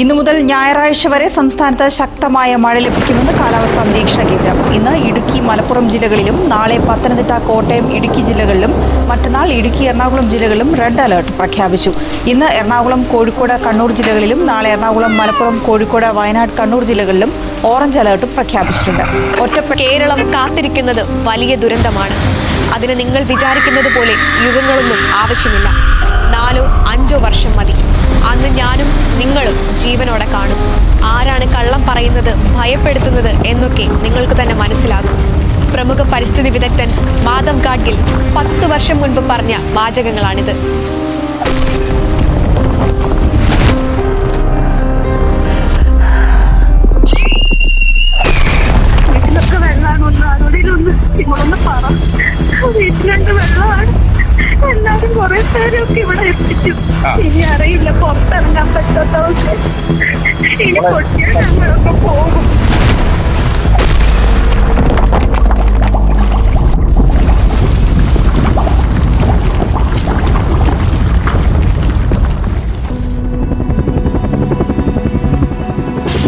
ഇന്നു മുതൽ ഞായറാഴ്ച വരെ സംസ്ഥാനത്ത് ശക്തമായ മഴ ലഭിക്കുമെന്ന് കാലാവസ്ഥാ നിരീക്ഷണ കേന്ദ്രം. ഇന്ന് ഇടുക്കി മലപ്പുറം ജില്ലകളിലും നാളെ പത്തനംതിട്ട കോട്ടയം ഇടുക്കി ജില്ലകളിലും മറ്റന്നാൾ ഇടുക്കി എറണാകുളം ജില്ലകളിലും റെഡ് അലർട്ട് പ്രഖ്യാപിച്ചു. ഇന്ന് എറണാകുളം കോഴിക്കോട് കണ്ണൂർ ജില്ലകളിലും നാളെ എറണാകുളം മലപ്പുറം കോഴിക്കോട് വയനാട് കണ്ണൂർ ജില്ലകളിലും ഓറഞ്ച് അലർട്ടും പ്രഖ്യാപിച്ചിട്ടുണ്ട്. കേരളം കാത്തിരിക്കുന്നത് വലിയ ദുരന്തമാണ്. അതിന് നിങ്ങൾ വിചാരിക്കുന്നത് പോലെ യുഗങ്ങളൊന്നും ആവശ്യമില്ല. നാലോ അഞ്ചോ വർഷം ജീവനോടെ കാണും. ആരാണ് കള്ളം പറയുന്നത് ഭയപ്പെടുത്തുന്നത് എന്നൊക്കെ നിങ്ങൾക്ക് തന്നെ മനസ്സിലാകും. പ്രമുഖ പരിസ്ഥിതി വിദഗ്ധൻ മാധവ് ഗാഡ്ഗിൽ പത്തു വർഷം മുൻപ് പറഞ്ഞ വാചകങ്ങളാണിത്. ഇവിടെ എത്തിച്ചു. ഇനി അറിയില്ല പുറത്തിറങ്ങാൻ പറ്റാത്ത ഇനി പൊട്ടിയാൽ ഞങ്ങളൊക്കെ പോകും.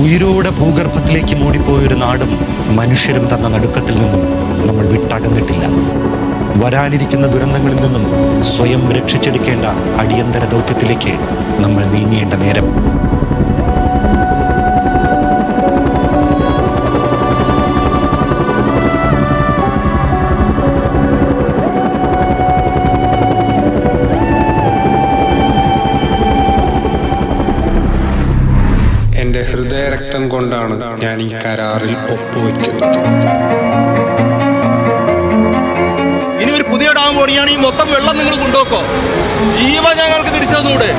ഉയരോടെ ഭൂഗർഭത്തിലേക്ക് മൂടിപ്പോയൊരു നാടും മനുഷ്യരും തന്ന നടുക്കത്തിൽ നിന്നും നമ്മൾ വിട്ടകന്നിട്ടില്ല. വരാനിരിക്കുന്ന ദുരന്തങ്ങളിൽ നിന്നും സ്വയം രക്ഷിച്ചെടുക്കേണ്ട അടിയന്തര ദൗത്യത്തിലേക്ക് നമ്മൾ നീങ്ങേണ്ട നേരം. എന്റെ ഹൃദയരക്തം കൊണ്ടാണ് ഞാൻ ഈ കരാറിൽ ഒപ്പുവെക്കുന്നത്. ഡാം പണിയാണ് ഈ മൊത്തം വെള്ളം നിങ്ങൾ കൊണ്ടുപോക്കോ ജീവ ഞങ്ങൾക്ക് തിരിച്ചു തന്നൂടെ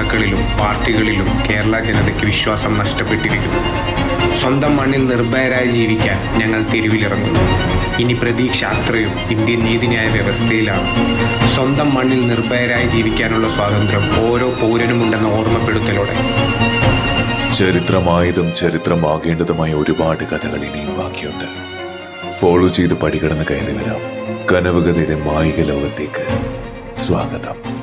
നേതാക്കളിലും പാർട്ടികളിലും കേരള ജനതയ്ക്ക് വിശ്വാസം നഷ്ടപ്പെട്ടിരിക്കുന്നു. സ്വന്തം മണ്ണിൽ നിർഭയരായി ജീവിക്കാൻ ഞങ്ങൾ തെരുവിലിറങ്ങുന്നു. ഇനി പ്രതീക്ഷ അത്രയും ഇന്ത്യൻ നീതിന്യായ വ്യവസ്ഥയിലാണ്. സ്വന്തം മണ്ണിൽ നിർഭയരായി ജീവിക്കാനുള്ള സ്വാതന്ത്ര്യം ഓരോ പൗരനുമുണ്ടെന്ന ഓർമ്മപ്പെടുത്തലോടെ. ചരിത്രമായതും ചരിത്രമാകേണ്ടതുമായ ഒരുപാട് കഥകൾ ഇനിയും ബാക്കിയുണ്ട്. ഫോളോ ചെയ്ത് പടികടന്ന് കയറി വരാം. കനവുകഥയുടെ മായിക ലോകത്തേക്ക് സ്വാഗതം.